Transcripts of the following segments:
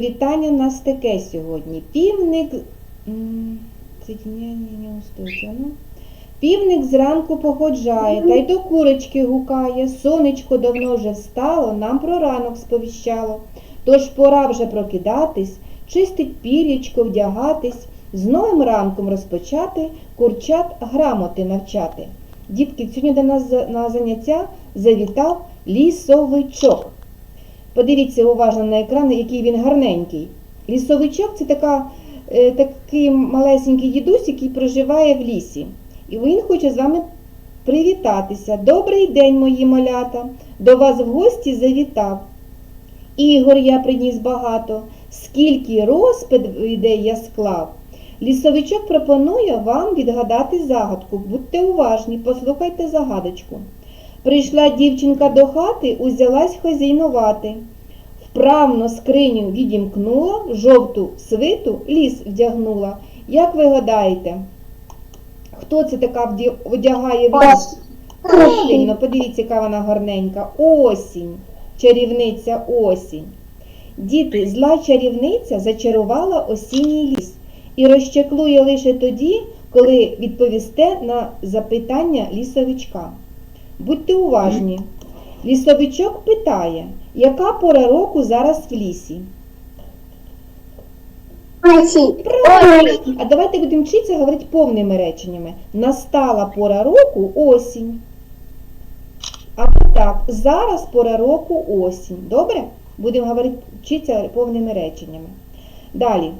Вітання у нас таке сьогодні. Півник. ну. Півник зранку походжає, та й до курочки гукає. Сонечко давно вже встало, нам про ранок сповіщало. Тож пора вже прокидатись, чистить пір'ячко, вдягатись, з новим ранком розпочати, курчат грамоти навчати. Дітки, сьогодні до нас на заняття завітав лісовичок. Подивіться уважно на екран, який він гарненький. Лісовичок це така, е, такий малесенький дідусь, який проживає в лісі. І він хоче з вами привітатися. Добрий день, мої малята! До вас в гості завітав. Ігор я приніс багато, скільки розповідей я склав. Лісовичок пропонує вам відгадати загадку. Будьте уважні, послухайте загадочку. Прийшла дівчинка до хати, узялась хазяйнувати. Вправно скриню відімкнула, жовту свиту ліс вдягнула. Як ви гадаєте, хто це така вді- одягає в ліс? Правильно, подивіться, яка вона гарненька. Осінь, чарівниця осінь. Діти, зла чарівниця зачарувала осінній ліс і розчаклує лише тоді, коли відповісте на запитання лісовичка. Будьте уважні. Лісовичок питає, яка пора року зараз в лісі? Правильно. А давайте будемо вчитися говорити повними реченнями. Настала пора року осінь. А так, зараз пора року осінь. Добре? Будемо говорити, вчитися повними реченнями. Далі.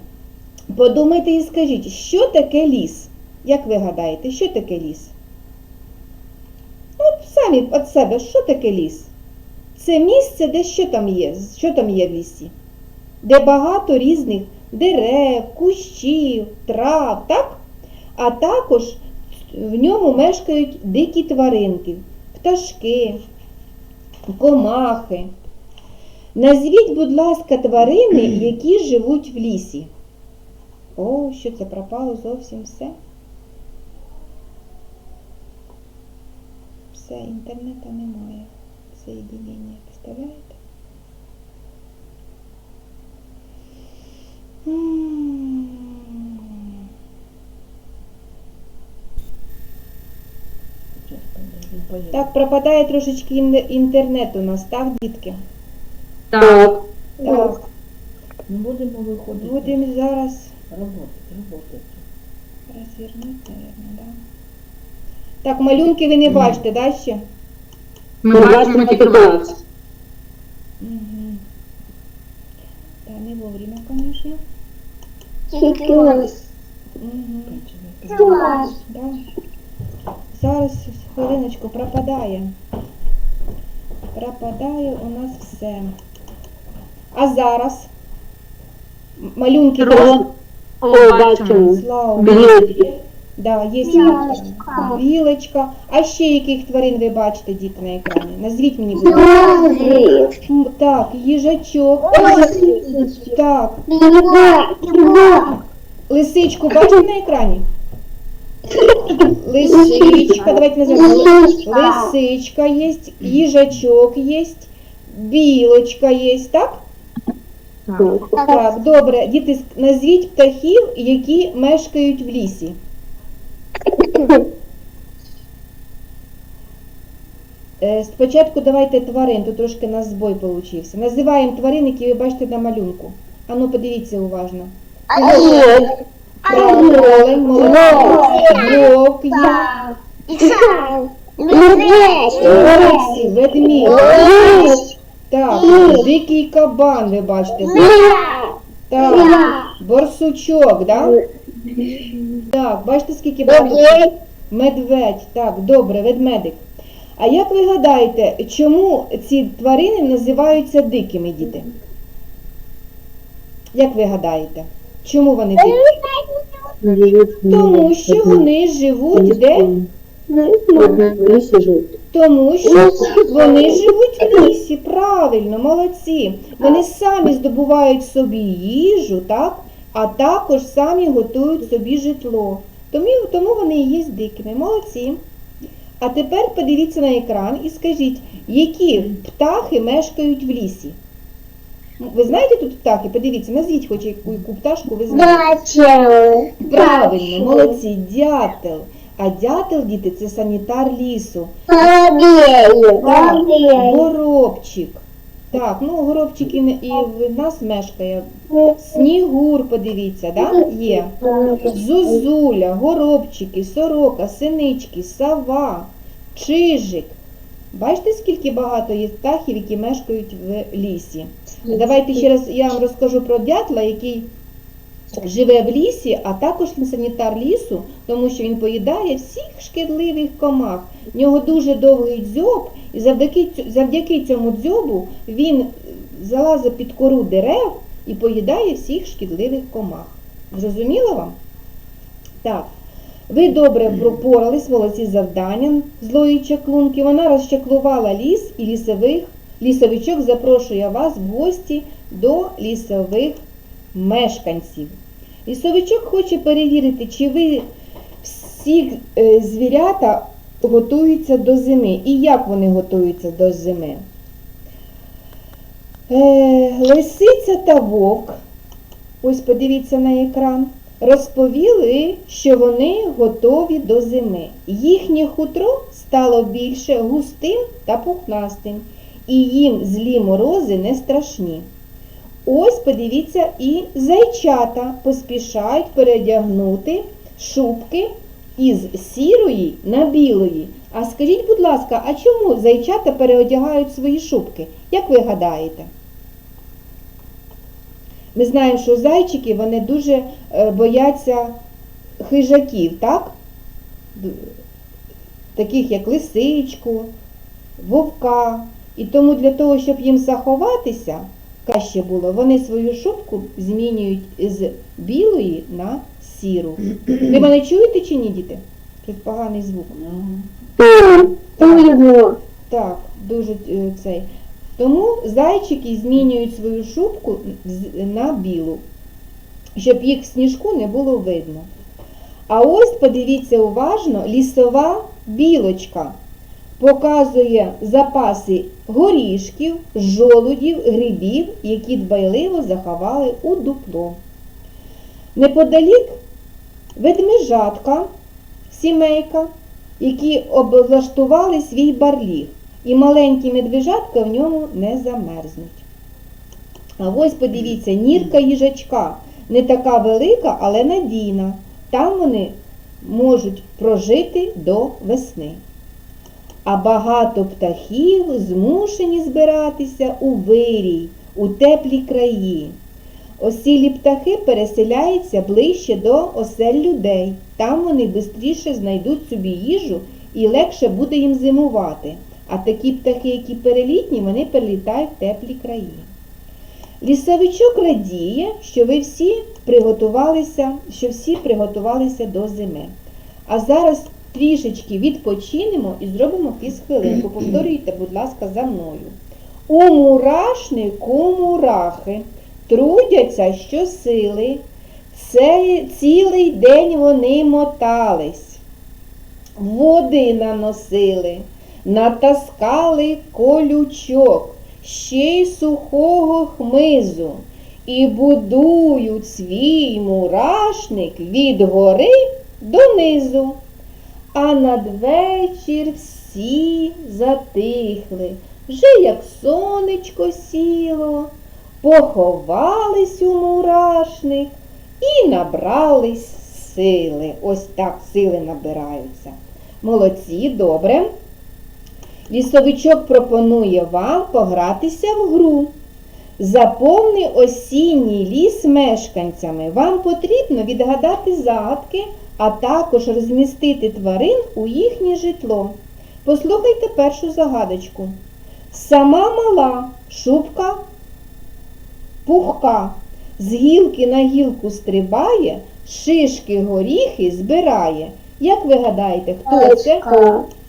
Подумайте і скажіть, що таке ліс? Як ви гадаєте, що таке ліс? Самі від себе, що таке ліс? Це місце, де що там є? Що там є в лісі? Де багато різних дерев, кущів, трав, так? А також в ньому мешкають дикі тваринки, пташки, комахи. Назвіть, будь ласка, тварини, які живуть в лісі. О, що це пропало зовсім все? Все, інтернету немає. Соєдинення, представляєте? Так, пропадає трошечки ін- інтернет у нас, так, дітки? Так. Так, Ну, будемо виходити. будемо зараз Роботи, роботи. розвернути, мабуть, да? Так, малюнки ви не бачите, да, ще? Ми бачимо тільки вас. Угу. Та не вовремя, звісно. Класс. Угу. Класс. Да. Зараз хвилиночку пропадає. Пропадає у нас все. А зараз малюнки. О, бачимо. Слава Богу. Да, є Білочка. білочка. А ще яких тварин ви бачите, діти, на екрані? Назвіть мені, будь ласка. Так, їжачок. Так, лисичку бачите на екрані? Лисичка, давайте назовем. Лисичка. Лисичка є, їжачок є, білочка є, так? Так, добре. Діти, назвіть птахів, які мешкають в лісі. Е, Спочатку давайте тварин, тут трошки на збой получився. Називаємо тварин, які ви бачите на малюнку. Ану, подивіться уважно. Олень, молодець, вовк є, лисі, ведмідь, так, дикий кабан, ви бачите. Так, борсучок, да? Так, бачите, скільки багато. Медведь, так, добре, ведмедик. А як ви гадаєте, чому ці тварини називаються дикими діти? Як ви гадаєте? Чому вони дикі? Тому що вони живуть де? Тому що вони живуть в лісі, правильно, молодці. Вони самі здобувають собі їжу, так? А також самі готують собі житло. Тому, вони і є дикими. Молодці. А тепер подивіться на екран і скажіть, які птахи мешкають в лісі? Ви знаєте тут птахи? Подивіться, назвіть хоч яку, яку пташку ви знаєте. Бачили. Правильно, молодці, дятел. А дятел, діти, це санітар лісу. Воробей. Так, ну горобчик і, і в нас мешкає. Снігур, подивіться, да? є. Зозуля, горобчики, сорока, синички, сава, чижик. Бачите, скільки багато є птахів, які мешкають в лісі. Давайте ще раз я вам розкажу про дятла, який живе в лісі, а також він санітар лісу, тому що він поїдає всіх шкідливих комах. В нього дуже довгий дзьоб, і завдяки, завдяки цьому дзьобу він залазить під кору дерев і поїдає всіх шкідливих комах. Зрозуміло вам? Так. Ви добре пропорались, молодці з завданням злої чаклунки. Вона розчаклувала ліс і лісових. Лісовичок запрошує вас в гості до лісових мешканців. Лісовичок хоче перевірити, чи ви всі е, звірята готуються до зими і як вони готуються до зими. Е, лисиця та вовк, ось подивіться на екран, розповіли, що вони готові до зими. Їхнє хутро стало більше густим та пухнастим, і їм злі морози не страшні. Ось подивіться, і зайчата поспішають передягнути шубки із сірої на білої. А скажіть, будь ласка, а чому зайчата переодягають свої шубки? Як ви гадаєте? Ми знаємо, що зайчики вони дуже е, бояться хижаків, так? Таких як лисичку, вовка. І тому для того, щоб їм заховатися, краще було, вони свою шубку змінюють з білої на сіру. Ви мене чуєте чи ні, діти? Тут поганий звук. Чуємо. Так, дуже е, цей. Тому зайчики змінюють свою шубку на білу, щоб їх в сніжку не було видно. А ось подивіться уважно, лісова білочка показує запаси горішків, жолудів, грибів, які дбайливо заховали у дупло. Неподалік ведмежатка, сімейка, які облаштували свій барліг, і маленькі медвежатка в ньому не замерзнуть. А ось подивіться, нірка їжачка не така велика, але надійна. Там вони можуть прожити до весни. А багато птахів змушені збиратися у вирій, у теплі краї. Осілі птахи переселяються ближче до осель людей. Там вони швидше знайдуть собі їжу і легше буде їм зимувати. А такі птахи, які перелітні, вони перелітають в теплі краї. Лісовичок радіє, що ви всі приготувалися, що всі приготувалися до зими. А зараз трішечки відпочинемо і зробимо фізхвилинку. Повторюйте, будь ласка, за мною. У мурашнику мурахи трудяться щосили. Це цілий день вони мотались, води наносили, натаскали колючок, ще й сухого хмизу, і будують свій мурашник від гори донизу. А надвечір всі затихли, вже як сонечко сіло, поховались у мурашник і набрались сили. Ось так сили набираються. Молодці, добре. Лісовичок пропонує вам погратися в гру. Заповни осінній ліс мешканцями. Вам потрібно відгадати загадки, а також розмістити тварин у їхнє житло. Послухайте першу загадочку. Сама мала шубка пухка, з гілки на гілку стрибає, шишки горіхи збирає. Як ви гадаєте, хто це?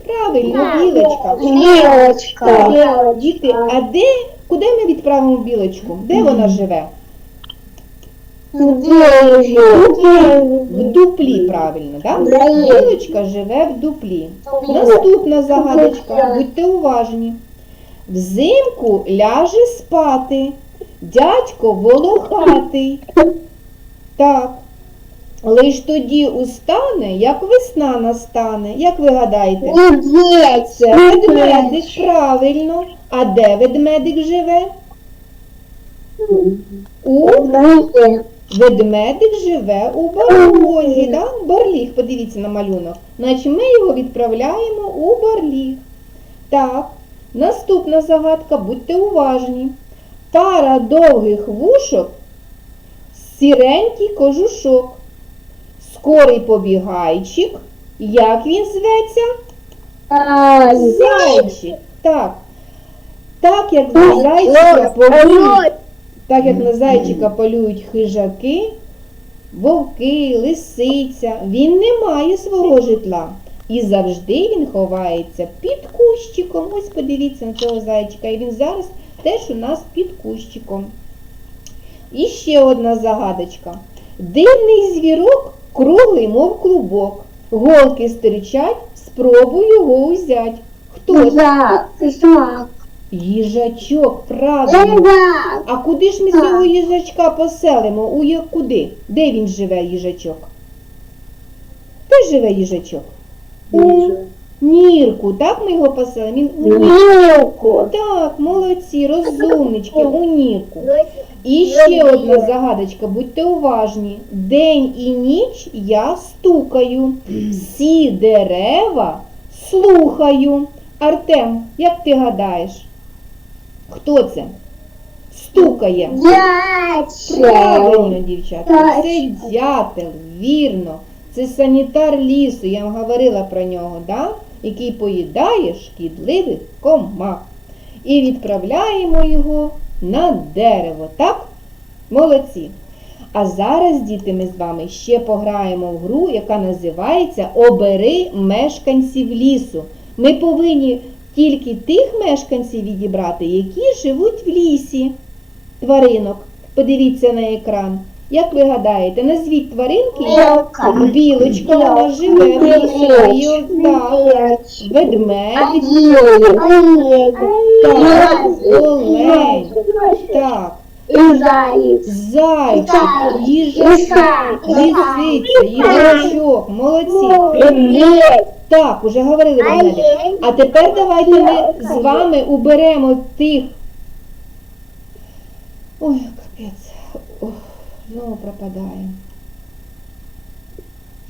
Правильно, білочка. Білочка. Діти, а де, куди ми відправимо білочку? Де вона живе? В дуплі, правильно, так? Да. Білочка живе в дуплі. Наступна загадочка, будьте уважні. Взимку ляже спати, Дядько волохатий. Так. Лиш тоді устане, як весна настане. Як ви гадаєте? Це ведмедик, правильно. А де ведмедик живе? У. ведмедик живе у барлозі, да? Барліг, подивіться на малюнок. Значить, ми його відправляємо у барліг. Так, наступна загадка, будьте уважні. Пара довгих вушок, сіренький кожушок, скорий побігайчик. Як він зветься? Зайчик. Так. Так як на зайчика полюють, так як на зайчика полюють хижаки, вовки, лисиця, він не має свого житла. І завжди він ховається під кущиком. Ось подивіться на цього зайчика. І він зараз теж у нас під кущиком. І ще одна загадочка. Дивний звірок, круглий, мов клубок. Голки стирчать, спробуй його узять. Хто це? Жак. Їжачок, правильно. А куди ж ми цього їжачка поселимо? У я- куди? Де він живе, їжачок? Де живе їжачок? У Нірку, так ми його поселимо? Він у Нірку. Так, молодці, розумнички, у Нірку. І ще одна загадочка, будьте уважні. День і ніч я стукаю, всі дерева слухаю. Артем, як ти гадаєш? Хто це? Стукає. Правильно, дівчата. Це дятел, вірно. Це санітар лісу, я вам говорила про нього, да? який поїдає шкідливих комах. І відправляємо його на дерево, так? Молодці. А зараз, діти, ми з вами ще пограємо в гру, яка називається Обери мешканців лісу. Ми повинні тільки тих мешканців відібрати, які живуть в лісі. Тваринок. Подивіться на екран. Як ви гадаєте, назвіть тваринки, Білка. білочка, вона живе? В лісі, так, олень, так, Заяц. зайчик, їжачок, лисиця, їжачок, молодці. Так, уже говорили ведмедик. А тепер давайте ми з вами уберемо тих. Ой, капець. Ох, знову пропадає.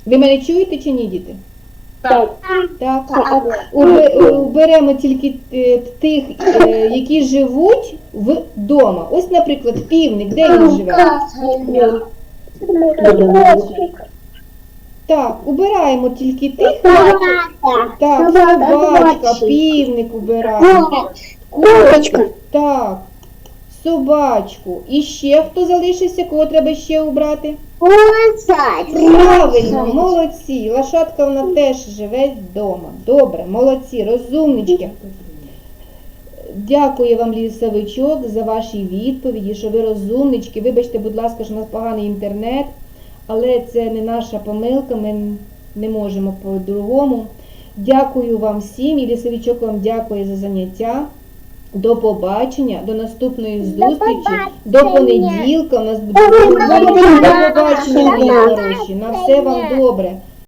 Ви мене чуєте чи ні, діти? Так. Так. Убе- Уберемо тільки е, тих, е, які живуть вдома. Ось, наприклад, півник, де він живе? Так, убираємо тільки тих. Так, собачка, півник убираємо. Курочка. Так, собачку. І ще хто залишився, кого треба ще убрати? Правильно, молодці. Лошадка вона теж живе вдома. Добре, молодці, розумнички. Дякую вам, лісовичок, за ваші відповіді, що ви розумнички. Вибачте, будь ласка, що у нас поганий інтернет, але це не наша помилка, ми не можемо по-другому. Дякую вам всім і лісовичок вам дякує за заняття. До побачення, до наступної зустрічі, до понеділка. У нас буде До до побачення. хороші. На все вам добре.